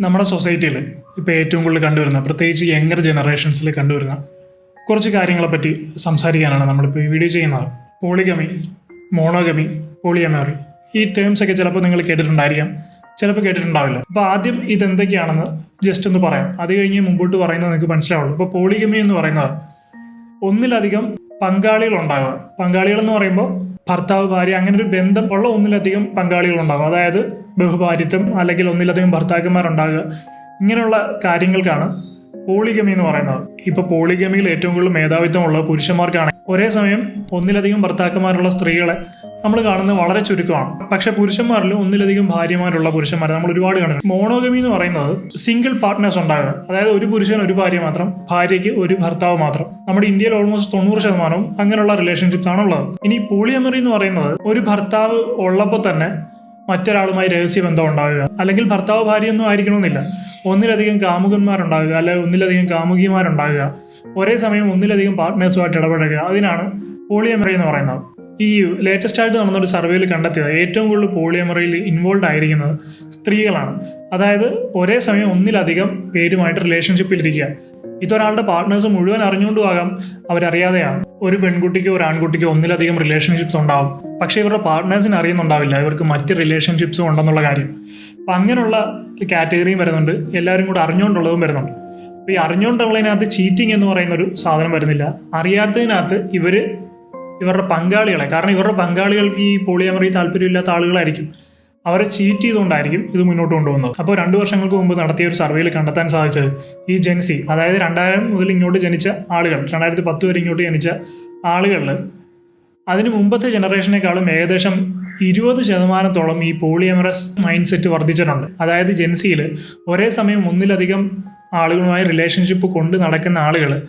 നമ്മുടെ സൊസൈറ്റിയിൽ ഇപ്പോൾ ഏറ്റവും കൂടുതൽ കണ്ടുവരുന്ന പ്രത്യേകിച്ച് യങ്ങർ ജനറേഷൻസിൽ കണ്ടുവരുന്ന കുറച്ച് കാര്യങ്ങളെപ്പറ്റി സംസാരിക്കാനാണ് നമ്മളിപ്പോൾ ഈ വീഡിയോ ചെയ്യുന്നത്. പോളിഗമി മോണോഗമി പോളിയമറി ഈ ടേംസ് ഒക്കെ ചിലപ്പോൾ നിങ്ങൾ കേട്ടിട്ടുണ്ടായിരിക്കാം. ചിലപ്പോൾ കേട്ടിട്ടുണ്ടാവില്ല. അപ്പോൾ ആദ്യം ഇതെന്തൊക്കെയാണെന്ന് ജസ്റ്റ് ഒന്ന് പറയാം. അത് കഴിഞ്ഞ് മുമ്പോട്ട് പറയുന്നത് നിങ്ങൾക്ക് മനസ്സിലാവുള്ളൂ. ഇപ്പോൾ പോളിഗമി എന്ന് പറയുന്നത് ഒന്നിലധികം പങ്കാളികൾ ഉണ്ടാകുക പങ്കാളികൾ എന്ന് പറയുമ്പോൾ ഭർത്താവ് ഭാര്യ അങ്ങനെ ഒരു ബന്ധം ഉള്ള ഒന്നിലധികം പങ്കാളികൾ ഉണ്ടാകും അതായത് ബഹുഭാര്യത്വം അല്ലെങ്കിൽ ഒന്നിലധികം ഭർത്താക്കന്മാരുണ്ടാകുക. ഇങ്ങനെയുള്ള കാര്യങ്ങൾക്കാണ് പോളിഗമി എന്ന് പറയുന്നത്. ഇപ്പൊ പോളിഗമിയിൽ ഏറ്റവും കൂടുതൽ മേധാവിത്വം ഉള്ളത് പുരുഷന്മാർക്കാണ്. ഒരേ സമയം ഒന്നിലധികം ഭർത്താക്കന്മാരുള്ള സ്ത്രീകളെ നമ്മൾ കാണുന്നത് വളരെ ചുരുക്കമാണ്. പക്ഷെ പുരുഷന്മാരിൽ ഒന്നിലധികം ഭാര്യമാരുള്ള പുരുഷന്മാരെ നമ്മൾ ഒരുപാട് കാണുന്നു മോണോഗമി എന്ന് പറയുന്നത് സിംഗിൾ പാർട്ട്നേഴ്സ് ഉണ്ടാകുക അതായത് ഒരു പുരുഷൻ ഒരു ഭാര്യ മാത്രം ഭാര്യയ്ക്ക് ഒരു ഭർത്താവ് മാത്രം. നമ്മുടെ ഇന്ത്യയിൽ ഓൾമോസ്റ്റ് തൊണ്ണൂറ് ശതമാനവും അങ്ങനെയുള്ള റിലേഷൻഷിപ്സ് ആണുള്ളത് ഇനി പോളിയമറി എന്ന് പറയുന്നത് ഒരു ഭർത്താവ് ഉള്ളപ്പോൾ തന്നെ മറ്റൊരാളുമായി രഹസ്യ ബന്ധം ഉണ്ടാകുക അല്ലെങ്കിൽ ഭർത്താവ് ഭാര്യയൊന്നും ആയിരിക്കണമെന്നില്ല. ഒന്നിലധികം കാമുകന്മാരുണ്ടാകുക അല്ലെങ്കിൽ ഒന്നിലധികം കാമുകിമാരുണ്ടാകുക ഒരേ സമയം ഒന്നിലധികം പാർട്ട്നേഴ്സുമായിട്ട് ഇടപഴകുക. അതിനാണ് പോളിയമറി എന്ന് പറയുന്നത്. ഈ ലേറ്റസ്റ്റ് ആയിട്ട് നടന്ന ഒരു സർവേയിൽ കണ്ടെത്തിയത് ഏറ്റവും കൂടുതൽ പോളിയമറിയിൽ ഇൻവോൾവ് ആയിരിക്കുന്നത് സ്ത്രീകളാണ്. അതായത് ഒരേ സമയം ഒന്നിലധികം പേരുമായിട്ട് റിലേഷൻഷിപ്പിൽ ഇരിക്കുക ഇതൊരാളുടെ പാർട്ട്നേഴ്സ് മുഴുവൻ അറിഞ്ഞുകൊണ്ടുമാകാം അവരറിയാതെയാണ്. ഒരു പെൺകുട്ടിക്കോ ഒരു ആൺകുട്ടിക്കോ ഒന്നിലധികം റിലേഷൻഷിപ്സ് ഉണ്ടാവും. പക്ഷേ ഇവരുടെ പാർട്ട്നേഴ്സിന് അറിയുന്നുണ്ടാവില്ല. ഇവർക്ക് മറ്റ് റിലേഷൻഷിപ്സും ഉണ്ടെന്നുള്ള കാര്യം. അപ്പം അങ്ങനെയുള്ള കാറ്റഗറിയും വരുന്നുണ്ട്. എല്ലാവരും കൂടെ അറിഞ്ഞുകൊണ്ടുള്ളതും വരുന്നുണ്ട്. അപ്പോൾ ഈ അറിഞ്ഞുകൊണ്ടുള്ളതിനകത്ത് ചീറ്റിംഗ് എന്ന് പറയുന്ന ഒരു സാധനം വരുന്നില്ല. അറിയാത്തതിനകത്ത് ഇവർ ഇവരുടെ പങ്കാളികളെ കാരണം ഇവരുടെ പങ്കാളികൾക്ക് ഈ പോളിയമറി താല്പര്യമില്ലാത്ത ആളുകളായിരിക്കും. അവരെ ചീറ്റ് ചെയ്തുകൊണ്ടായിരിക്കും ഇത് മുന്നോട്ട് കൊണ്ടുപോകുന്നത്. അപ്പോൾ രണ്ട് വർഷങ്ങൾക്ക് മുമ്പ് നടത്തിയ ഒരു സർവേയിൽ കണ്ടെത്താൻ സാധിച്ചത് ഈ ജെൻസി അതായത് രണ്ടായിരം മുതൽ ഇങ്ങോട്ട് ജനിച്ച ആളുകൾ രണ്ടായിരത്തി പത്ത് വരെ ഇങ്ങോട്ട് ജനിച്ച ആളുകളിൽ അതിന് മുമ്പത്തെ ജനറേഷനേക്കാളും ഏകദേശം ഇരുപത് ശതമാനത്തോളം ഈ പോളിയമറസ് മൈൻഡ് സെറ്റ് വർദ്ധിച്ചിട്ടുണ്ട്. അതായത് ജെൻസിയിൽ ഒരേ സമയം ഒന്നിലധികം ആളുകളുമായി റിലേഷൻഷിപ്പ് കൊണ്ട് നടക്കുന്ന ആളുകൾ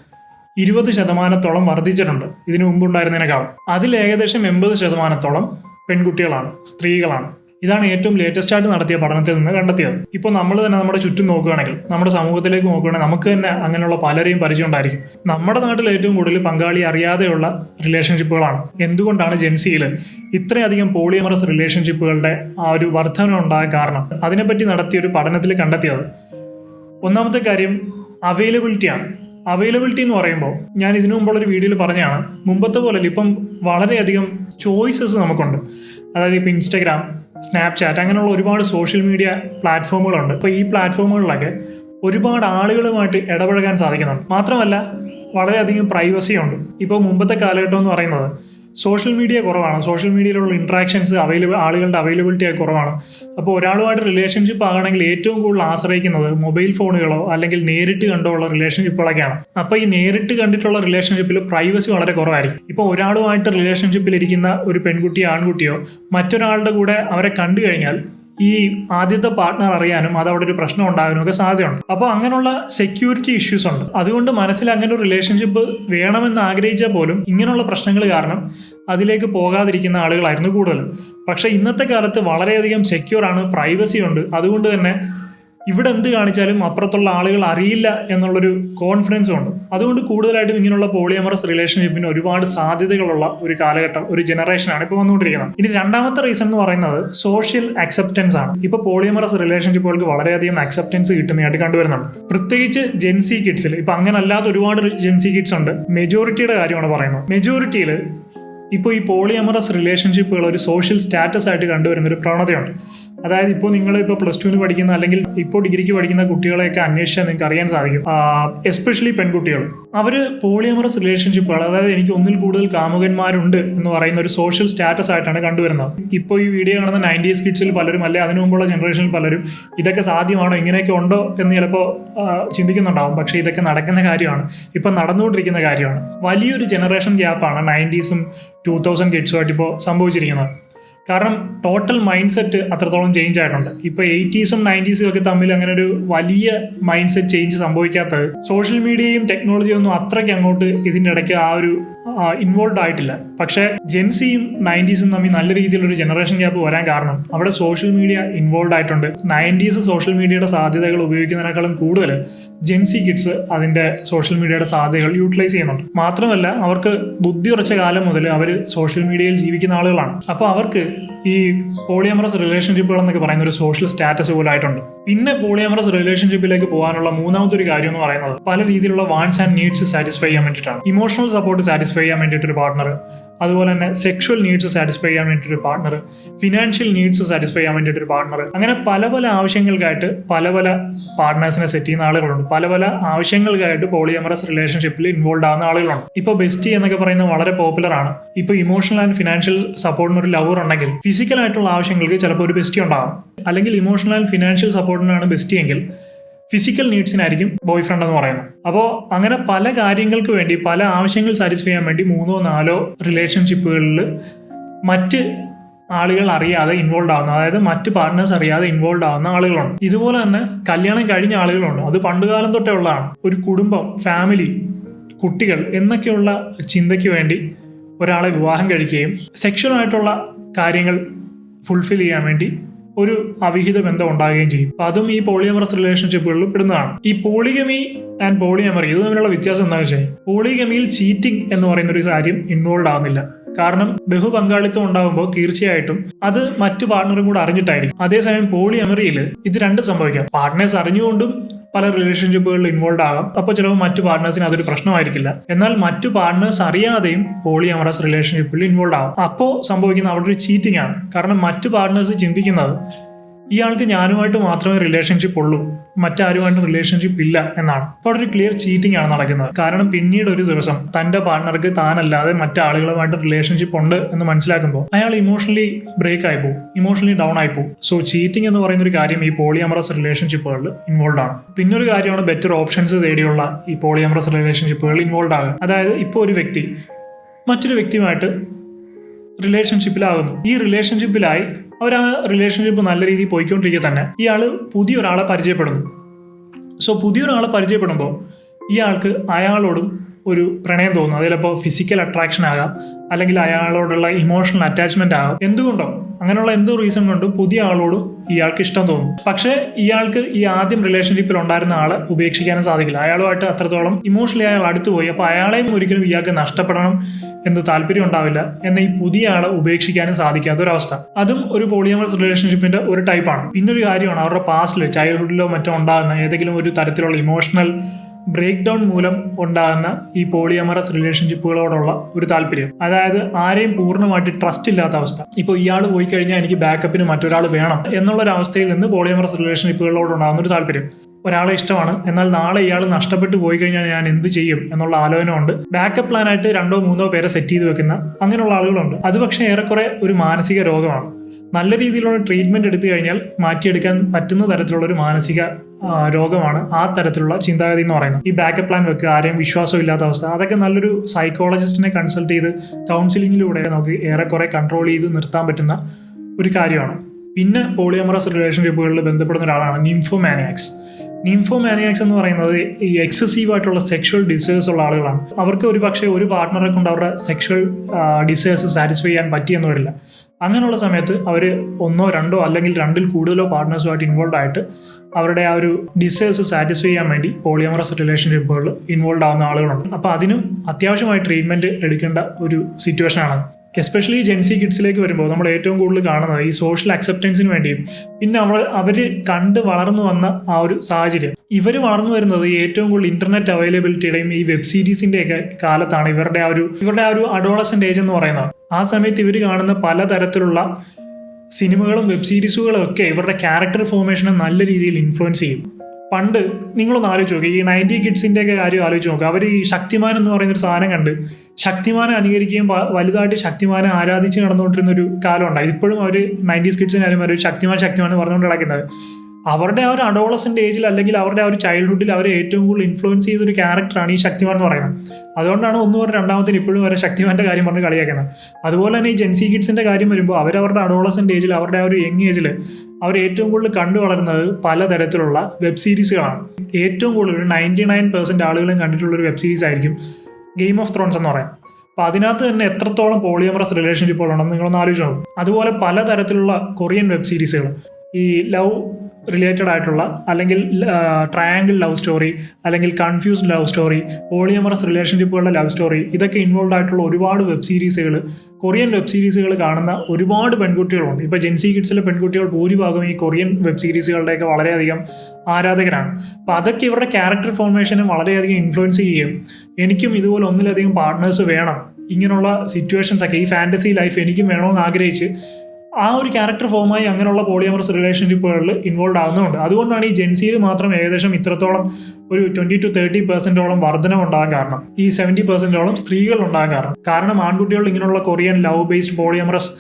ഇരുപത് ശതമാനത്തോളം വർദ്ധിച്ചിട്ടുണ്ട് ഇതിനു മുമ്പുണ്ടായിരുന്നതിനേക്കാളും. അതിൽ ഏകദേശം എൺപത് ശതമാനത്തോളം പെൺകുട്ടികളാണ് സ്ത്രീകളാണ്. ഇതാണ് ഏറ്റവും ലേറ്റസ്റ്റ് ആയിട്ട് നടത്തിയ പഠനത്തിൽ നിന്ന് കണ്ടെത്തിയത്. ഇപ്പോൾ നമ്മൾ തന്നെ നമ്മുടെ ചുറ്റും നോക്കുകയാണെങ്കിൽ നമ്മുടെ സമൂഹത്തിലേക്ക് നോക്കുകയാണെങ്കിൽ നമുക്ക് തന്നെ അങ്ങനെയുള്ള പലരെയും പരിചയം ഉണ്ടായിരിക്കും. നമ്മുടെ നാട്ടിൽ ഏറ്റവും കൂടുതൽ പങ്കാളി അറിയാതെയുള്ള റിലേഷൻഷിപ്പുകളാണ് എന്തുകൊണ്ടാണ് ജെൻസിയിൽ ഇത്രയധികം പോളിയമറസ് റിലേഷൻഷിപ്പുകളുടെ ആ ഒരു വർധന ഉണ്ടായ കാരണം? അതിനെപ്പറ്റി നടത്തിയ ഒരു പഠനത്തിൽ കണ്ടെത്തിയത്. ഒന്നാമത്തെ കാര്യം അവൈലബിലിറ്റിയാണ് അവൈലബിലിറ്റി എന്ന് പറയുമ്പോൾ ഞാൻ ഇതിനു മുമ്പുള്ള ഒരു വീഡിയോയിൽ പറഞ്ഞാണ് മുമ്പത്തെ പോലെ ഇപ്പം വളരെയധികം ചോയ്സസ് നമുക്കുണ്ട്. അതായത് ഇപ്പം ഇൻസ്റ്റഗ്രാം സ്നാപ്ചാറ്റ് അങ്ങനെയുള്ള ഒരുപാട് സോഷ്യൽ മീഡിയ പ്ലാറ്റ്ഫോമുകളുണ്ട് അപ്പോൾ ഈ പ്ലാറ്റ്ഫോമുകളിലൊക്കെ ഒരുപാട് ആളുകളുമായിട്ട് ഇടപഴകാൻ സാധിക്കുന്നുണ്ട്. മാത്രമല്ല വളരെയധികം പ്രൈവസിയുണ്ട് ഇപ്പോൾ മുമ്പത്തെ കാലഘട്ടം എന്ന് പറയുന്നത് സോഷ്യൽ മീഡിയ കുറവാണ്. സോഷ്യൽ മീഡിയയിലുള്ള ഇൻട്രാക്ഷൻസ് അവൈലബിൾ ആളുകളുടെ അവൈലബിലിറ്റി ആയി കുറവാണ്. അപ്പോൾ ഒരാളുമായിട്ട് റിലേഷൻഷിപ്പ് ആകണമെങ്കിൽ ഏറ്റവും കൂടുതൽ ആശ്രയിക്കുന്നത് മൊബൈൽ ഫോണുകളോ അല്ലെങ്കിൽ നേരിട്ട് കണ്ടുള്ള റിലേഷൻഷിപ്പുകളൊക്കെയാണ് അപ്പോൾ ഈ നേരിട്ട് കണ്ടിട്ടുള്ള റിലേഷൻഷിപ്പിൽ പ്രൈവസി വളരെ കുറവായിരിക്കും. ഇപ്പോൾ ഒരാളുമായിട്ട് റിലേഷൻഷിപ്പിൽ ഇരിക്കുന്ന ഒരു പെൺകുട്ടിയോ ആൺകുട്ടിയോ മറ്റൊരാളുടെ കൂടെ അവരെ കണ്ടു കഴിഞ്ഞാൽ ഈ ആദ്യത്തെ പാർട്ട്ണർ അറിയാനും അത് അവിടെ ഒരു പ്രശ്നം ഉണ്ടാകാനും ഒക്കെ സാധ്യതയുണ്ട്. അപ്പോൾ അങ്ങനെയുള്ള സെക്യൂരിറ്റി ഇഷ്യൂസ് ഉണ്ട്. അതുകൊണ്ട് മനസ്സിൽ അങ്ങനെ ഒരു റിലേഷൻഷിപ്പ് വേണമെന്ന് ആഗ്രഹിച്ചാൽ പോലും ഇങ്ങനെയുള്ള പ്രശ്നങ്ങൾ കാരണം അതിലേക്ക് പോകാതിരിക്കുന്ന ആളുകളായിരുന്നു കൂടുതലും. പക്ഷേ ഇന്നത്തെ കാലത്ത് വളരെയധികം സെക്യൂർ ആണ് പ്രൈവസി ഉണ്ട്. അതുകൊണ്ട് തന്നെ ഇവിടെ എന്ത് കാണിച്ചാലും അപ്പുറത്തുള്ള ആളുകൾ അറിയില്ല എന്നുള്ളൊരു കോൺഫിഡൻസും ഉണ്ട്. അതുകൊണ്ട് കൂടുതലായിട്ടും ഇങ്ങനെയുള്ള പോളിയമറസ് റിലേഷൻഷിപ്പിന് ഒരുപാട് സാധ്യതകളുള്ള ഒരു കാലഘട്ടം ഒരു ജനറേഷനാണ് ഇപ്പോൾ വന്നുകൊണ്ടിരിക്കുന്നത്. ഇനി രണ്ടാമത്തെ റീസൺ എന്ന് പറയുന്നത് സോഷ്യൽ അക്സെപ്റ്റൻസ് ആണ്. ഇപ്പോൾ പോളിയമറസ് റിലേഷൻഷിപ്പുകൾക്ക് വളരെയധികം അക്സെപ്റ്റൻസ് കിട്ടുന്നതായിട്ട് കണ്ടുവരുന്നുണ്ട്. പ്രത്യേകിച്ച് ജെൻസി കിഡ്സിൽ ഇപ്പൊ അങ്ങനെ അല്ലാത്ത ഒരുപാട് ജെൻസി കിഡ്സ് ഉണ്ട്. മെജോറിറ്റിയുടെ കാര്യമാണ് പറയുന്നത്. മെജോറിറ്റിയിൽ ഇപ്പോൾ ഈ പോളിയമറസ് റിലേഷൻഷിപ്പുകൾ ഒരു സോഷ്യൽ സ്റ്റാറ്റസ് ആയിട്ട് കണ്ടുവരുന്ന ഒരു പ്രവണതയുണ്ട്. അതായത് ഇപ്പോൾ നിങ്ങൾ ഇപ്പോൾ പ്ലസ് ടുവിന് പഠിക്കുന്ന അല്ലെങ്കിൽ ഇപ്പോൾ ഡിഗ്രിക്ക് പഠിക്കുന്ന കുട്ടികളെയൊക്കെ അന്വേഷിച്ചാൽ നിങ്ങൾക്ക് അറിയാൻ സാധിക്കും. എസ്പെഷ്യലി പെൺകുട്ടികൾ. അവർ പോളിയമറസ് റിലേഷൻഷിപ്പുകൾ അതായത് എനിക്ക് ഒന്നിൽ കൂടുതൽ കാമുകന്മാരുണ്ട് എന്ന് പറയുന്ന ഒരു സോഷ്യൽ സ്റ്റാറ്റസ് ആയിട്ടാണ് കണ്ടുവരുന്നത്. ഇപ്പോൾ ഈ വീഡിയോ കാണുന്ന നയന്റീസ് കിഡ്സിൽ പലരും അല്ലെ അതിനു മുമ്പുള്ള ജനറേഷനിൽ പലരും ഇതൊക്കെ സാധ്യമാണോ ഇങ്ങനെയൊക്കെ ഉണ്ടോ എന്ന് ചിലപ്പോൾ ചിന്തിക്കുന്നുണ്ടാവും. പക്ഷേ ഇതൊക്കെ നടക്കുന്ന കാര്യമാണ്. ഇപ്പം നടന്നുകൊണ്ടിരിക്കുന്ന കാര്യമാണ്. വലിയൊരു ജനറേഷൻ ഗ്യാപ്പാണ് നയന്റീസും ടൂ തൗസൻഡ് കിഡ്സുമായിട്ട് ഇപ്പോൾ സംഭവിച്ചിരിക്കുന്നത്. കാരണം ടോട്ടൽ മൈൻഡ് സെറ്റ് അത്രത്തോളം ചേഞ്ച് ആയിട്ടുണ്ട്. ഇപ്പൊ എയ്റ്റീസും നയന്റീസും ഒക്കെ തമ്മിൽ അങ്ങനെ ഒരു വലിയ മൈൻഡ് സെറ്റ് ചേഞ്ച് സംഭവിക്കാത്തത് സോഷ്യൽ മീഡിയയും ടെക്നോളജിയും ഒന്നും അത്രയ്ക്ക് അങ്ങോട്ട് ഇതിന്റെ ഇടയ്ക്ക് ആ ഒരു ഇൻവോൾവ് ആയിട്ടില്ല. പക്ഷെ ജെൻസിയും നയന്റീസും തമ്മിൽ നല്ല രീതിയിലൊരു ജനറേഷൻ ഗ്യാപ്പ് വരാൻ കാരണം അവിടെ സോഷ്യൽ മീഡിയ ഇൻവോൾവ് ആയിട്ടുണ്ട്. നയന്റീസ് സോഷ്യൽ മീഡിയയുടെ സാധ്യതകൾ ഉപയോഗിക്കുന്നതിനേക്കാളും കൂടുതൽ ജെൻസി കിഡ്സ് അതിന്റെ സോഷ്യൽ മീഡിയയുടെ സാധ്യതകൾ യൂട്ടിലൈസ് ചെയ്യുന്നുണ്ട്. മാത്രമല്ല അവർക്ക് ബുദ്ധി ഉറച്ച കാലം മുതൽ അവർ സോഷ്യൽ മീഡിയയിൽ ജീവിക്കുന്ന ആളുകളാണ്. അപ്പോൾ അവർക്ക് ഈ പോളിയമറസ് റിലേഷൻഷിപ്പുകൾ എന്നൊക്കെ പറയുന്ന ഒരു സോഷ്യൽ സ്റ്റാറ്റസ് പോലെ ആയിട്ടുണ്ട് പിന്നെ പോളിയമറസ് റിലേഷൻഷിപ്പിലേക്ക് പോകാനുള്ള മൂന്നാമത്തെ ഒരു കാര്യം എന്ന് പറയുന്നത് പല രീതിയിലുള്ള വാൺസ് ആൻഡ് നീഡ്സ് സാറ്റിസ്ഫൈ ചെയ്യാൻ വേണ്ടിയിട്ടാണ്. ഇമോഷണൽ സപ്പോർട്ട് സാറ്റിസ്ഫൈ ചെയ്യാൻ വേണ്ടിയിട്ട് ഒരു പാർട്ണർ അതുപോലെ തന്നെ സെക്ഷൽ നീഡ്സ് സാറ്റിസ്ഫൈ ചെയ്യാൻ വേണ്ടിയിട്ട് ഒരു പാർട്ണർ ഫിനാൻഷ്യൽ നീഡ്സ് സാറ്റിസ്ഫൈ ചെയ്യാൻ വേണ്ടിയിട്ട് ഒരു പാർട്ണർ അങ്ങനെ പല പല ആവശ്യങ്ങൾക്കായിട്ട് പല പല പാർട്ട്നേഴ്സിനെ സെറ്റ് ചെയ്യുന്ന ആളുകളുണ്ട്. പല പല ആവശ്യങ്ങൾക്കായിട്ട് പോളിയമറസ് റിലേഷൻഷിപ്പിൽ ഇൻവോൾവ് ആവുന്ന ആളുകളുണ്ട്. ഇപ്പോൾ ബെസ്റ്റി എന്നൊക്കെ പറയുന്നത് വളരെ പോപ്പുലർ ആണ്. ഇപ്പോൾ ഇമോഷണൽ ആൻഡ് ഫിനാൻഷ്യൽ സപ്പോർട്ടിന് ഒരു ലവർ ഉണ്ടെങ്കിൽ ഫിസിക്കൽ ആയിട്ടുള്ള ആവശ്യങ്ങൾക്ക് ചിലപ്പോൾ ഒരു ബെസ്റ്റി ഉണ്ടാകും അല്ലെങ്കിൽ ഇമോഷണൽ ആൻഡ് ഫിനാൻഷ്യൽ സപ്പോർട്ടിനാണ് ബെസ്റ്റി എങ്കിൽ ഫിസിക്കൽ നീഡ്സിനായിരിക്കും ബോയ് ഫ്രണ്ട് എന്ന് പറയുന്നത്. അപ്പോൾ അങ്ങനെ പല കാര്യങ്ങൾക്ക് വേണ്ടി പല ആവശ്യങ്ങൾ സാറ്റിസ്ഫൈ ചെയ്യാൻ വേണ്ടി മൂന്നോ നാലോ റിലേഷൻഷിപ്പുകളിൽ മറ്റ് ആളുകൾ അറിയാതെ ഇൻവോൾവ് ആവുന്ന അതായത് മറ്റ് പാർട്ട്നേഴ്സ് അറിയാതെ ഇൻവോൾവ് ആവുന്ന ആളുകളുണ്ട്. ഇതുപോലെ തന്നെ കല്യാണം കഴിഞ്ഞ ആളുകളുണ്ട്. അത് പണ്ടുകാലം തൊട്ടേ ഉള്ളതാണ്. ഒരു കുടുംബം ഫാമിലി കുട്ടികൾ എന്നൊക്കെയുള്ള ചിന്തയ്ക്ക് വേണ്ടി ഒരാളെ വിവാഹം കഴിക്കുകയും സെക്ഷൽ ആയിട്ടുള്ള കാര്യങ്ങൾ ഫുൾഫിൽ ചെയ്യാൻ വേണ്ടി ഒരു അവിഹിത ബന്ധം ഉണ്ടാകുകയും ചെയ്യും. അപ്പൊ അതും ഈ പോളിയമറസ് റിലേഷൻഷിപ്പുകളിൽ പെടുന്നതാണ്. ഈ പോളിഗമി ആൻഡ് പോളിയമറി ഇത് തമ്മിലുള്ള വ്യത്യാസം എന്താണെന്ന് വെച്ചാൽ പോളിഗമിയിൽ ചീറ്റിംഗ് എന്ന് പറയുന്ന ഒരു കാര്യം ഇൻവോൾവ് ആവുന്നില്ല. കാരണം ബഹുപങ്കാളിത്തം ഉണ്ടാകുമ്പോൾ തീർച്ചയായിട്ടും അത് മറ്റു പാർട്ണറും കൂടെ അറിഞ്ഞിട്ടായിരിക്കും. അതേസമയം പോളി അമറിയിൽ ഇത് രണ്ടും സംഭവിക്കാം. പാർട്ട്നേഴ്സ് അറിഞ്ഞുകൊണ്ടും പല റിലേഷൻഷിപ്പുകളിൽ ഇൻവോൾവ് ആകാം. അപ്പോൾ ചിലപ്പോൾ മറ്റു പാർട്ട്നേഴ്സിന് അതൊരു പ്രശ്നമായിരിക്കില്ല. എന്നാൽ മറ്റു പാർട്ട്നേഴ്സ് അറിയാതെയും പോളി അമറസ് റിലേഷൻഷിപ്പിൽ ഇൻവോൾവ് ആകും അപ്പോൾ സംഭവിക്കുന്ന അവിടെ ഒരു ചീറ്റിംഗ് ആണ്. കാരണം മറ്റു പാർട്ട്നേഴ്സ് ചിന്തിക്കുന്നത് ഇയാൾക്ക് ഞാനുമായിട്ട് മാത്രമേ റിലേഷൻഷിപ്പ് ഉള്ളൂ. മറ്റാരുമായിട്ടും റിലേഷൻഷിപ്പ് ഇല്ല എന്നാണ്. അപ്പോൾ അവിടെ ഒരു ക്ലിയർ ചീറ്റിംഗ് ആണ് നടക്കുന്നത്. കാരണം പിന്നീട് ഒരു ദിവസം തന്റെ പാർട്ണർക്ക് താനല്ലാതെ മറ്റാളുകളുമായിട്ട് റിലേഷൻഷിപ്പ് ഉണ്ട് എന്ന് മനസ്സിലാക്കുമ്പോൾ അയാൾ ഇമോഷണലി ബ്രേക്ക് ആയി പോകും ഇമോഷണലി ഡൗൺ ആയി പോകും സോ ചീറ്റിംഗ് എന്ന് പറയുന്ന ഒരു കാര്യം ഈ പോളിയമറസ് റിലേഷൻഷിപ്പുകളിൽ ഇൻവോൾവ് ആണ്. പിന്നെ ഒരു കാര്യമാണ് ബെറ്റർ ഓപ്ഷൻസ് തേടിയുള്ള ഈ പോളിയമറസ് റിലേഷൻഷിപ്പുകളിൽ ഇൻവോൾവ് ആകുക അതായത് ഇപ്പോൾ ഒരു വ്യക്തി മറ്റൊരു വ്യക്തിയുമായിട്ട് റിലേഷൻഷിപ്പിലാകുന്നു ഈ റിലേഷൻഷിപ്പിലായി അവർ ആ റിലേഷൻഷിപ്പ് നല്ല രീതിയിൽ പോയിക്കൊണ്ടിരിക്കുക തന്നെ. ഇയാൾ പുതിയൊരാളെ പരിചയപ്പെടുന്നു. സോ പുതിയൊരാളെ പരിചയപ്പെടുമ്പോൾ ഇയാൾക്ക് അയാളോടും ഒരു പ്രണയം തോന്നും അതിലപ്പോൾ ഫിസിക്കൽ അട്രാക്ഷൻ ആകാം അല്ലെങ്കിൽ അയാളോടുള്ള ഇമോഷണൽ അറ്റാച്ച്മെന്റ് ആകാം. എന്തുകൊണ്ടോ അങ്ങനെയുള്ള എന്തോ റീസൺ കൊണ്ടും പുതിയ ആളോടും ഇയാൾക്ക് ഇഷ്ടം തോന്നും പക്ഷേ ഇയാൾക്ക് ഈ ആദ്യം റിലേഷൻഷിപ്പിൽ ഉണ്ടായിരുന്ന ആളെ ഉപേക്ഷിക്കാനും സാധിക്കില്ല. അയാളുമായിട്ട് അത്രത്തോളം ഇമോഷണലി അയാൾ അടുത്തുപോയി അപ്പോൾ അയാളെയും ഒരിക്കലും ഇയാൾക്ക് നഷ്ടപ്പെടണം എന്ന് താല്പര്യം ഉണ്ടാവില്ല എന്ന ഈ പുതിയ ആളെ ഉപേക്ഷിക്കാനും സാധിക്കാത്ത ഒരു അവസ്ഥ. അതും ഒരു പോളിയമസ് റിലേഷൻഷിപ്പിന്റെ ഒരു ടൈപ്പാണ് പിന്നൊരു കാര്യമാണ് അവരുടെ പാസ്റ്റിൽ ചൈൽഡ്ഹുഡിലോ മറ്റോ ഉണ്ടാകുന്ന ഏതെങ്കിലും ഒരു തരത്തിലുള്ള ഇമോഷണൽ ബ്രേക്ക് ഡൗൺ മൂലം ഉണ്ടാകുന്ന ഈ പോളിയമറസ് റിലേഷൻഷിപ്പുകളോടുള്ള ഒരു താല്പര്യം. അതായത് ആരെയും പൂർണമായിട്ട് ട്രസ്റ്റ് ഇല്ലാത്ത അവസ്ഥ. ഇപ്പോൾ ഇയാൾ പോയി കഴിഞ്ഞാൽ എനിക്ക് ബാക്കപ്പിന് മറ്റൊരാൾ വേണം എന്നുള്ള ഒരു അവസ്ഥയിൽ നിന്ന് പോളിയമറസ് റിലേഷൻഷിപ്പുകളോട് ഉണ്ടാകുന്ന ഒരു താല്പര്യം. ഒരാളെ ഇഷ്ടമാണ്. എന്നാൽ നാളെ ഇയാൾ നഷ്ടപ്പെട്ടു പോയി കഴിഞ്ഞാൽ ഞാൻ എന്ത് ചെയ്യും എന്നുള്ള ആലോചന ഉണ്ട് ബാക്കപ്പ് പ്ലാനായിട്ട് രണ്ടോ മൂന്നോ പേരെ സെറ്റ് ചെയ്ത് വെക്കുന്ന അങ്ങനെയുള്ള ആളുകളുണ്ട്. അത് പക്ഷേ ഏറെക്കുറെ ഒരു മാനസിക രോഗമാണ്. നല്ല രീതിയിലുള്ള ട്രീറ്റ്മെന്റ് എടുത്തു കഴിഞ്ഞാൽ മാറ്റിയെടുക്കാൻ പറ്റുന്ന തരത്തിലുള്ള ഒരു മാനസിക രോഗമാണ് ആ തരത്തിലുള്ള ചിന്താഗതി എന്ന് പറയുന്നത്. ഈ ബാക്കപ്പ് പ്ലാൻ വെക്കുക ആരെയും വിശ്വാസം ഇല്ലാത്ത അവസ്ഥ അതൊക്കെ നല്ലൊരു സൈക്കോളജിസ്റ്റിനെ കൺസൾട്ട് ചെയ്ത് കൗൺസിലിങ്ങിലൂടെ നമുക്ക് ഏറെക്കുറെ കൺട്രോൾ ചെയ്ത് നിർത്താൻ പറ്റുന്ന ഒരു കാര്യമാണ്. പിന്നെ പോളിയമറസ് റിലേഷൻഷിപ്പുകളിൽ ബന്ധപ്പെടുന്ന ഒരാളാണ് നിംഫോമാനിയാക്സ് നിംഫോമാനിയാക്സ് എന്ന് പറയുന്നത് ഈ എക്സസീവ് ആയിട്ടുള്ള സെക്ഷൽ ഡിസേഴ്സ് ഉള്ള ആളുകളാണ്. അവർക്ക് ഒരു പക്ഷേ ഒരു പാർട്ട്ണറെ കൊണ്ട് അവരുടെ സെക്ഷൽ ഡിസേഴ്സ് സാറ്റിസ്ഫൈ ചെയ്യാൻ പറ്റിയെന്ന് വരില്ല. അങ്ങനെയുള്ള സമയത്ത് അവർ ഒന്നോ രണ്ടോ അല്ലെങ്കിൽ രണ്ടിൽ കൂടുതലോ പാർട്ട്നേഴ്സുമായിട്ട് ഇൻവോൾവ് ആയിട്ട് അവരുടെ ആ ഒരു ഡിസേഴ്സ് സാറ്റിസ്ഫൈ ചെയ്യാൻ വേണ്ടി പോളിയമറസ് റിലേഷൻഷിപ്പുകളിൽ ഇൻവോൾവ് ആവുന്ന ആളുകളുണ്ട്. അപ്പോൾ അതിനും അത്യാവശ്യമായി ട്രീറ്റ്മെന്റ് എടുക്കേണ്ട ഒരു സിറ്റുവേഷനാണ് എസ്പെഷ്യലി ജെൻസി കിഡ്സിലേക്ക് വരുമ്പോൾ നമ്മൾ ഏറ്റവും കൂടുതൽ കാണുന്നത് ഈ സോഷ്യൽ അക്സെപ്റ്റൻസിന് വേണ്ടിയും പിന്നെ അവർ അവർ കണ്ട് വളർന്നു വന്ന ആ ഒരു സാഹചര്യം. ഇവർ വളർന്നു വരുന്നത് ഏറ്റവും കൂടുതൽ ഇന്റർനെറ്റ് അവൈലബിലിറ്റിയുടെയും ഈ വെബ് സീരീസിന്റെയൊക്കെ കാലത്താണ് ഇവരുടെ ആ ഒരു ഇവരുടെ ആ ഒരു അഡോളസന്റ് ഏജ് എന്ന് പറയുന്നത്. ആ സമയത്ത് ഇവർ കാണുന്ന പലതരത്തിലുള്ള സിനിമകളും വെബ് സീരീസുകളും ഒക്കെ ഇവരുടെ ക്യാരക്ടർ ഫോർമേഷനെ നല്ല രീതിയിൽ ഇൻഫ്ലുവൻസ് ചെയ്യും. പണ്ട് നിങ്ങളൊന്ന് ആലോചിച്ച് നോക്കുക ഈ നയന്റി കിഡ്സിന്റെ ഒക്കെ കാര്യം ആലോചിച്ച് നോക്കുക അവർ ഈ ശക്തിമാൻ എന്ന് പറയുന്ന ഒരു സാധനം കണ്ട് ശക്തിമാനെ അനുകരിക്കുകയും വലുതായിട്ട് ശക്തിമാനെ ആരാധിച്ച് നടന്നുകൊണ്ടിരുന്ന ഒരു കാലം ഉണ്ടായി. ഇപ്പോഴും അവർ നയന്റീസ് കിഡ്സിന് കാര്യം ഒരു ശക്തിമാൻ ശക്തിമാൻ പറഞ്ഞുകൊണ്ട് നടക്കുന്നത്. അവരുടെ ആ ഒരു അഡോളസിന്റെ ഏജിൽ അല്ലെങ്കിൽ അവരുടെ ആ ഒരു ചൈൽഡ്ഹുഡിൽ അവരെ ഏറ്റവും കൂടുതൽ ഇൻഫ്ലുവൻസ് ചെയ്ത ഒരു ക്യാരക്ടറാണ് ഈ ശക്തിമാൻ എന്ന് പറയുന്നത്. അതുകൊണ്ടാണ് ഒന്ന് പറഞ്ഞ രണ്ടാമത്തിന് ഇപ്പോഴും അവരെ ശക്തിമാന്റെ കാര്യം പറഞ്ഞ് കളിയാക്കുന്നത്. അതുപോലെ തന്നെ ഈ ജെൻസി കിഡ്സിന്റെ കാര്യം വരുമ്പോൾ അവരവരുടെ അഡോളസിന്റെ ഏജിൽ അവരുടെ ആ ഒരു യങ് ഏജിൽ അവർ ഏറ്റവും കൂടുതൽ കണ്ടു വളരുന്നത് പലതരത്തിലുള്ള വെബ് സീരീസുകളാണ് ഏറ്റവും കൂടുതൽ ഒരു നയന്റി നയൻ പെർസെന്റ് ആളുകളും കണ്ടിട്ടുള്ള ഒരു വെബ് സീരീസ് ആയിരിക്കും ഗെയിം ഓഫ് ത്രോൺസ് എന്ന് പറയാം. അപ്പോൾ അതിനകത്ത് തന്നെ എത്രത്തോളം പോളിയമറസ് റിലേഷൻഷിപ്പുകളുണ്ടെന്ന് നിങ്ങളൊന്ന് ആലോചിച്ചോളൂ അതുപോലെ പലതരത്തിലുള്ള കൊറിയൻ വെബ് സീരീസുകൾ ഈ ലവ് റിലേറ്റഡ് ആയിട്ടുള്ള അല്ലെങ്കിൽ ട്രയാങ്കിൾ ലവ് സ്റ്റോറി അല്ലെങ്കിൽ കൺഫ്യൂസ്ഡ് ലവ് സ്റ്റോറി പോളിയമറസ് റിലേഷൻഷിപ്പുകളുടെ ലവ് സ്റ്റോറി ഇതൊക്കെ ഇൻവോൾവ് ആയിട്ടുള്ള ഒരുപാട് വെബ് സീരീസുകൾ കൊറിയൻ വെബ് സീരീസുകൾ കാണുന്ന ഒരുപാട് പെൺകുട്ടികളുണ്ട്. ഇപ്പോൾ ജെൻസി കിഡ്സിലെ പെൺകുട്ടികൾ ഭൂരിഭാഗം ഈ കൊറിയൻ വെബ് സീരീസുകളുടെയൊക്കെ വളരെയധികം ആരാധകരാണ്. അപ്പോൾ അതൊക്കെ ഇവരുടെ ക്യാരക്ടർ ഫോർമേഷനെ വളരെയധികം ഇൻഫ്ലുവൻസ് ചെയ്യും എനിക്കും ഇതുപോലെ ഒന്നിലധികം പാർട്ട്നേഴ്സ് വേണം. ഇങ്ങനെയുള്ള സിറ്റുവേഷൻസ് ഒക്കെ ഈ ഫാന്റസി ലൈഫ് എനിക്കും വേണമെന്ന് ആഗ്രഹിച്ച് ആ ഒരു ക്യാരക്ടർ ഫോമായി അങ്ങനെയുള്ള പോളിയമറസ് റിലേഷൻഷിപ്പുകളിൽ ഇൻവോൾവ് ആകുന്നുണ്ട് അതുകൊണ്ടാണ് ഈ ജെൻസിയിൽ മാത്രം ഏകദേശം ഇത്രത്തോളം ഒരു ട്വന്റി ടു തേർട്ടി പെർസെന്റോളം വർധനം ഉണ്ടാകാൻ കാരണം. ഈ സെവന്റി പെർസെന്റോളം സ്ത്രീകൾ ഉണ്ടാകാൻ കാരണം. കാരണം ആൺകുട്ടികൾ ഇങ്ങനെയുള്ള കൊറിയൻ ലവ് ബേസ്ഡ് പോളിയമറസ്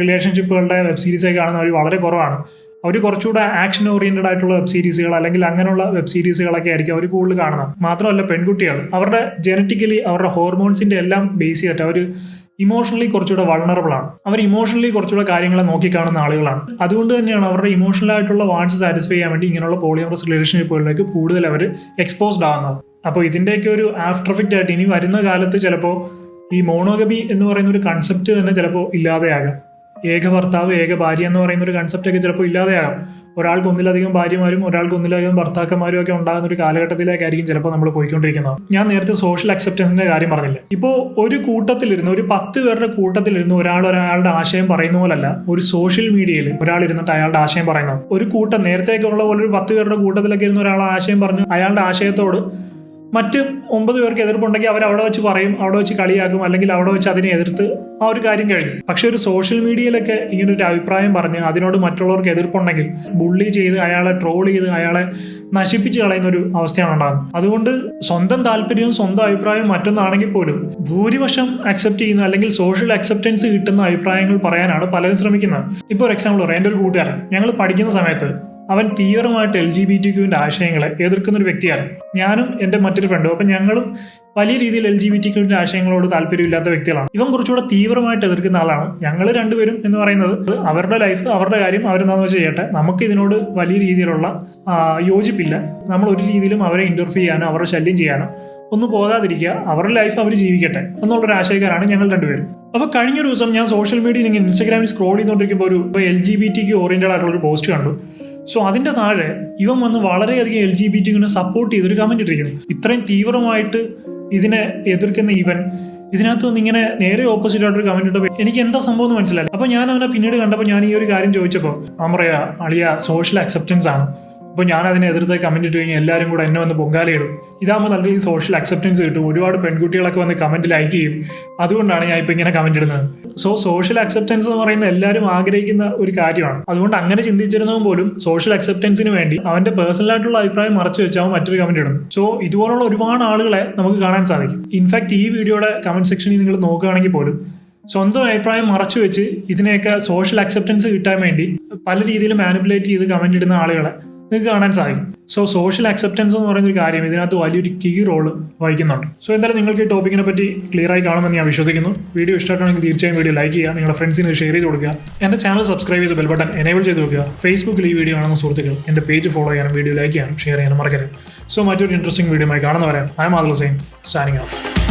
റിലേഷൻഷിപ്പുകളുടെ വെബ് സീരീസൊക്കെ കാണുന്നവർ വളരെ കുറവാണ്. അവർ കുറച്ചുകൂടെ ആക്ഷൻ ഓറിയന്റഡ് ആയിട്ടുള്ള വെബ് സീരീസുകൾ അല്ലെങ്കിൽ അങ്ങനെയുള്ള വെബ് സീരീസുകളൊക്കെ ആയിരിക്കും അവർ കൂടുതൽ കാണുന്നത്. മാത്രമല്ല പെൺകുട്ടികൾ അവരുടെ ജനറ്റിക്കലി അവരുടെ ഹോർമോൺസിന്റെ എല്ലാം ബേസ് ചെയ്തിട്ട് അവർ ഇമോഷണലി കുറച്ചുകൂടെ വൾണറബിൾ ആണ്. അവർ ഇമോഷണലി കുറച്ചുകൂടെ കാര്യങ്ങളെ നോക്കിക്കാണുന്ന ആളുകളാണ്. അതുകൊണ്ട് തന്നെയാണ് അവരുടെ ഇമോഷണൽ ആയിട്ടുള്ള വാണ്ട്സ് സാറ്റിസ്ഫൈ ചെയ്യാൻ വേണ്ടി ഇങ്ങനെയുള്ള പോളിയമറസ് റിലേഷൻഷിപ്പുകളിലേക്ക് കൂടുതൽ അവർ എക്സ്പോസ്ഡ് ആകുന്നത് അപ്പോൾ ഇതിന്റെയൊക്കെ ഒരു ആഫ്റ്റർ എഫക്റ്റ് ആയിട്ട് ഇനി വരുന്ന കാലത്ത് ചിലപ്പോൾ ഈ മോണോഗമി എന്ന് പറയുന്ന ഒരു കൺസെപ്റ്റ് തന്നെ ചിലപ്പോൾ ഇല്ലാതെയാകാം. ഏക ഭർത്താവ് ഏക ഭാര്യ എന്ന് പറയുന്ന ഒരു കൺസെപ്റ്റൊക്കെ ചിലപ്പോൾ ഇല്ലാതെയാകാം. ഒരാൾക്ക് ഒന്നിലധികം ഭാര്യമാരും ഒരാൾക്ക് ഒന്നിലധികം ഭർത്താക്കന്മാരും ഒക്കെ ഉണ്ടാകുന്ന ഒരു കാലഘട്ടത്തിലേക്കായിരിക്കും ചിലപ്പോൾ നമ്മൾ പോയിക്കൊണ്ടിരിക്കുന്നത്. ഞാൻ നേരത്തെ സോഷ്യൽ അക്സെപ്റ്റൻസിന്റെ കാര്യം പറഞ്ഞില്ല? ഇപ്പോൾ ഒരു കൂട്ടത്തിലിരുന്ന് ഒരു പത്ത് പേരുടെ കൂട്ടത്തിലിരുന്ന് ഒരാൾ ഒരാളുടെ ആശയം പറയുന്ന പോലല്ല ഒരു സോഷ്യൽ മീഡിയയിൽ ഒരാൾ ഇരുന്നിട്ട് അയാളുടെ ആശയം പറയുന്നത്. ഒരു കൂട്ടം നേരത്തെയൊക്കെ ഉള്ള പോലെ ഒരു പത്ത് പേരുടെ കൂട്ടത്തിലൊക്കെ ഇരുന്ന് ഒരാൾ ആശയം പറഞ്ഞു അയാളുടെ ആശയത്തോട് മറ്റ് ഒമ്പത് പേർക്ക് എതിർപ്പുണ്ടെങ്കിൽ അവർ അവിടെ വെച്ച് പറയും അവിടെ വെച്ച് കളിയാക്കും അല്ലെങ്കിൽ അവിടെ വെച്ച് അതിനെ എതിർത്ത് ആ ഒരു കാര്യം കഴിഞ്ഞു. പക്ഷെ ഒരു സോഷ്യൽ മീഡിയയിലൊക്കെ ഇങ്ങനെ ഒരു അഭിപ്രായം പറഞ്ഞ് അതിനോട് മറ്റുള്ളവർക്ക് എതിർപ്പുണ്ടെങ്കിൽ ബുള്ളി ചെയ്ത് അയാളെ ട്രോൾ ചെയ്ത് അയാളെ നശിപ്പിച്ച് കളയുന്ന ഒരു അവസ്ഥയാണ് ഉണ്ടാകുന്നത്. അതുകൊണ്ട് സ്വന്തം താല്പര്യവും സ്വന്തം അഭിപ്രായവും മറ്റൊന്നാണെങ്കിൽ പോലും ഭൂരിപക്ഷം അക്സെപ്റ്റ് ചെയ്യുന്ന അല്ലെങ്കിൽ സോഷ്യൽ അക്സെപ്റ്റൻസ് കിട്ടുന്ന അഭിപ്രായങ്ങൾ പറയാനാണ് പലരും ശ്രമിക്കുന്നത്. ഇപ്പോൾ ഒരു എക്സാമ്പിൾ പറയാം. എന്റെ ഒരു കൂട്ടുകാരൻ ഞങ്ങൾ പഠിക്കുന്ന സമയത്ത് അവൻ തീവ്രമായിട്ട് എൽ ജി ബി ടി ക്യൂവിന്റെ ആശയങ്ങളെ എതിർക്കുന്ന ഒരു വ്യക്തിയാണ്. ഞാനും എന്റെ മറ്റൊരു ഫ്രണ്ടും അപ്പം ഞങ്ങളും വലിയ രീതിയിൽ എൽ ജി ബി ടി ക്യൂവിന്റെ ആശയങ്ങളോട് താല്പര്യമില്ലാത്ത വ്യക്തികളാണ്. ഇവൻ കുറച്ചുകൂടെ തീവ്രമായിട്ട് എതിർക്കുന്ന ആളാണ്. ഞങ്ങൾ രണ്ടുപേരും എന്ന് പറയുന്നത് അവരുടെ ലൈഫ് അവരുടെ കാര്യം അവരെന്താണെന്ന് വെച്ച് ചെയ്യട്ടെ. നമുക്ക് ഇതിനോട് വലിയ രീതിയിലുള്ള യോജിപ്പില്ല. നമ്മൾ ഒരു രീതിയിലും അവരെ ഇന്റർഫ്യൂ ചെയ്യാനോ അവരുടെ ശല്യം ചെയ്യാനോ ഒന്നും പോകാതിരിക്കുക. അവരുടെ ലൈഫ് അവർ ജീവിക്കട്ടെ എന്നുള്ളൊരു ആശയക്കാരാണ് ഞങ്ങൾ രണ്ടുപേരും. അപ്പോൾ കഴിഞ്ഞ ദിവസം ഞാൻ സോഷ്യൽ മീഡിയയിൽ ഇങ്ങനെ ഇൻസ്റ്റാഗ്രാമിൽ സ്ക്രോൾ ചെയ്തുകൊണ്ടിരിക്കുമ്പോൾ ഒരു L G B T Q oriented ആയിട്ടുള്ള ഒരു പോസ്റ്റ് കണ്ടു. സോ അതിന്റെ താഴെ ഇവൻ വന്ന് വളരെയധികം എൽ ജി ബി ടിക്കിനെ സപ്പോർട്ട് ചെയ്തൊരു കമന്റ് ഇട്ടിരിക്കുന്നു. ഇത്രയും തീവ്രമായിട്ട് ഇതിനെ എതിർക്കുന്ന ഇവൻ ഇതിനകത്ത് വന്ന് ഇങ്ങനെ നേരെ ഓപ്പോസിറ്റ് ആയിട്ടൊരു കമന്റ് ഇട്ടപ്പോൾ എനിക്ക് എന്താ സംഭവം എന്ന് മനസ്സിലായി അപ്പോൾ ഞാൻ അവനെ പിന്നീട് കണ്ടപ്പോൾ ഞാൻ ഈ ഒരു കാര്യം ചോദിച്ചപ്പോൾ അമറയ അളിയ സോഷ്യൽ അക്സെപ്റ്റൻസ് ആണ്. അപ്പോൾ ഞാൻ അതിനെ എതിർത്ത് കമന്റ് ഇട്ട് കഴിഞ്ഞാൽ എല്ലാവരും കൂടെ എന്നെ വന്ന് പൊങ്കാലയിടും. ഇതാകുമ്പോൾ നല്ല രീതിയിൽ സോഷ്യൽ അക്സെപ്റ്റൻസ് കിട്ടും. ഒരുപാട് പെൺകുട്ടികളൊക്കെ വന്ന് കമന്റ് ലൈക്ക് ചെയ്യും. അതുകൊണ്ടാണ് ഞാൻ ഇപ്പോൾ ഇങ്ങനെ കമന്റ് ഇടുന്നത്. സോ സോഷ്യൽ അക്സെപ്റ്റൻസ് എന്ന് പറയുന്നത് എല്ലാവരും ആഗ്രഹിക്കുന്ന ഒരു കാര്യമാണ്. അതുകൊണ്ട് അങ്ങനെ ചിന്തിച്ചിരുന്നവൻ പോലും സോഷ്യൽ അക്സെപ്റ്റൻസിന് വേണ്ടി അവന്റെ പേഴ്സണൽ ആയിട്ടുള്ള അഭിപ്രായം മറച്ചു വെച്ചാൽ മറ്റൊരു കമന്റ് ഇടുന്നു. സോ ഇതുപോലുള്ള ഒരുപാട് ആളുകളെ നമുക്ക് കാണാൻ സാധിക്കും. ഇൻഫാക്ട് ഈ വീഡിയോയുടെ കമന്റ് സെക്ഷനിൽ നിങ്ങൾ നോക്കുകയാണെങ്കിൽ പോലും സ്വന്തം അഭിപ്രായം മറച്ചു വെച്ച് ഇതിനെയൊക്കെ സോഷ്യൽ അക്സെപ്റ്റൻസ് കിട്ടാൻ വേണ്ടി പല രീതിയിലും മാനിപ്പുലേറ്റ് ചെയ്ത് കമന്റ് ഇടുന്ന ആളുകളെ നിങ്ങൾക്ക് കാണാൻ സാധിക്കും. സോ സോഷ്യൽ അക്സെപ്റ്റൻസ് എന്ന് പറയുന്ന ഒരു കാര്യം ഇതിനകത്ത് വലിയൊരു കീ റോൾ വഹിക്കുന്നുണ്ട്. സോ എന്തായാലും നിങ്ങൾക്ക് ഈ ടോപ്പിക്കിനെ പറ്റി ക്ലിയർ ആയി കാണുമെന്ന് ഞാൻ വിശ്വസിക്കുന്നു. വീഡിയോ ഇഷ്ടമാണെങ്കിൽ തീർച്ചയായും വീഡിയോ ലൈക്ക് ചെയ്യുക നിങ്ങളുടെ ഫ്രണ്ട്സിന് ഷെയർ ചെയ്ത് കൊടുക്കുക. എന്റെ ചാനൽ സബ്സ്ക്രൈബ് ചെയ്ത് ബെൽ ബട്ടൺ എനേബിൾ ചെയ്ത് വെക്കുക. ഫേസ്ബുക്കിൽ ഈ വീഡിയോ കാണുന്ന സുഹൃത്തുക്കൾ എന്റെ പേജ് ഫോളോ ചെയ്യാനും വീഡിയോ ലൈക്ക് ചെയ്യാനും ഷെയർ ചെയ്യാനും മറക്കരുത്. സോ മറ്റൊരു ഇൻട്രസ്റ്റിംഗ് വീഡിയോ ആയി കാണുന്നവരെ I Adal Hussain signing off